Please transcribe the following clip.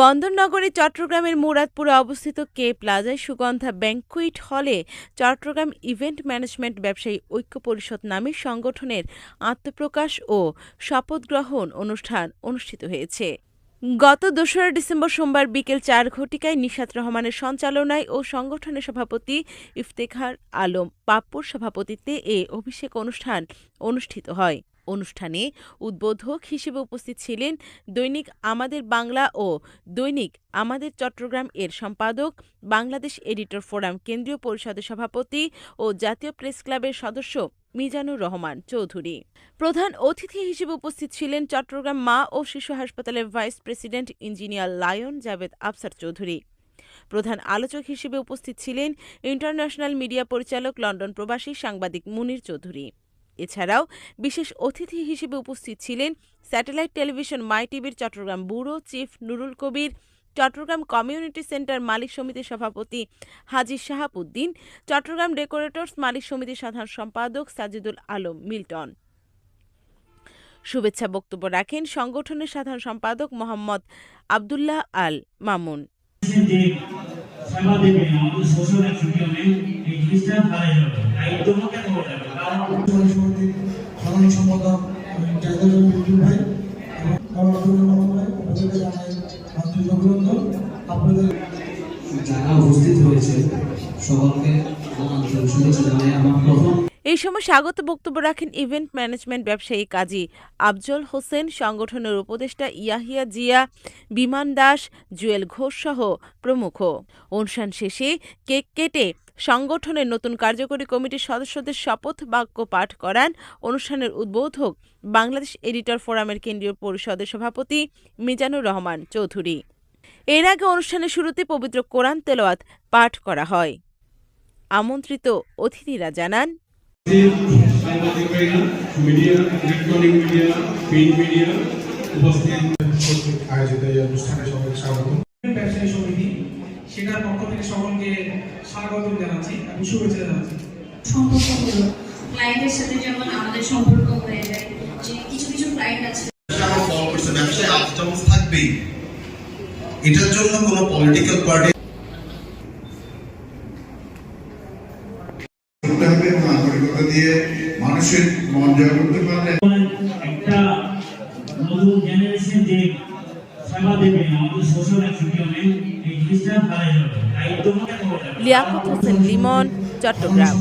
বন্দরনগরী চট্টগ্রামের মুরাদপুরে অবস্থিত কে প্লাজায় সুগন্ধা ব্যাংকুইট হলে চট্টগ্রাম ইভেন্ট ম্যানেজমেন্ট ব্যবসায়ী ঐক্য পরিষদ নামে সংগঠনের আত্মপ্রকাশ ও শপথ গ্রহণ অনুষ্ঠান অনুষ্ঠিত হয়েছে। গত দোসরা ডিসেম্বর সোমবার বিকেল চার ঘটিকায় নিশাত রহমানের সঞ্চালনায় ও সংগঠনের সভাপতি ইফতেখার আলম পাপ্পুর সভাপতিত্বে এ অভিষেক অনুষ্ঠান অনুষ্ঠিত হয়। অনুষ্ঠানে উদ্বোধক হিসেবে উপস্থিত ছিলেন দৈনিক আমাদের বাংলা ও দৈনিক আমাদের চট্টগ্রাম এর সম্পাদক, বাংলাদেশ এডিটর ফোরাম কেন্দ্রীয় পরিষদের সভাপতি ও জাতীয় প্রেস ক্লাবের সদস্য মিজানুর রহমান চৌধুরী। প্রধান অতিথি হিসেবে উপস্থিত ছিলেন চট্টগ্রাম মা ও শিশু হাসপাতালের vice president engineer lion Javed Afsar Chowdhury. প্রধান আলোচক হিসেবে উপস্থিত ছিলেন ইন্টারন্যাশনাল মিডিয়া পরিচালক লন্ডন প্রবাসী সাংবাদিক মুনির চৌধুরী। এছাড়াও বিশেষ অতিথি হিসেবে উপস্থিত ছিলেন স্যাটেলাইট টেলিভিশন মাই টিভির Chittagong bureau chief Nurul Kabir Chittagong community centre মালিক সমিতির সভাপতি হাজি শাহাবুদ্দিন, চট্টগ্রাম ডেকোরেটর্স মালিক সমিতির সাধারণ সম্পাদক সাজিদুল আলম মিল্টন। শুভেচ্ছা বক্তব্য রাখেন সংগঠনের সাধারণ সম্পাদক মোহাম্মদ আবদুল্লাহ আল মামুন। যে এই সময় স্বাগত বক্তব্য রাখেন ইভেন্ট ম্যানেজমেন্ট ব্যবসায়ী কাজী আফজল হোসেন, সংগঠনের উপদেষ্টা ইয়াহিয়া জিয়া, বিমান দাস, জুয়েল ঘোষ সহ প্রমুখ। অনুষ্ঠান শেষে কেক কেটে সংগঠনের নতুন কার্যকরী কমিটির সদস্যদের শপথ বাক্য পাঠ করান অনুষ্ঠানের উদ্বোধক বাংলাদেশ এডিটর ফোরামের কেন্দ্রীয় পরিষদের সভাপতি মিজানুর রহমান চৌধুরী। এর আগে অনুষ্ঠানের শুরুতে পবিত্র কোরআন তেলাওয়াত পাঠ করা হয়। আমন্ত্রিত অতিথিরা জানান সাংবাদিক ভাইরা media electronic media print media উপস্থিত কর্তৃক আয়োজিত এই অনুষ্ঠানে সবাইকে স্বাগত ব্যবসায়ী সমিতি সেটার পক্ষ থেকে সকলকে স্বাগত জানাচ্ছি এবং শুভেচ্ছা জানাচ্ছি সম্পর্ক হলো ক্লায়েন্টের সাথে যেমন আমাদের সম্পর্ক হয়ে যায় যে কিছু কিছু ক্লায়েন্ট আছে। আমার ফলো করছে ব্যবসায় থাকবেই। এটার জন্য কোনো পলিটিক্যাল পার্টি করতে হবে এবং আন্তরিকতা দিয়ে মানুষের মন জয় করতে পারলে একটা নতুন জেনারেশন যে সেবা দেবে আমাদের সোশ্যাল অ্যাক্টিভিটি এই জিনিসটা হারাই যাবে। দায়িত্ব কেন হবে লিয়াকত হোসেন লিমন চট্টগ্রাম।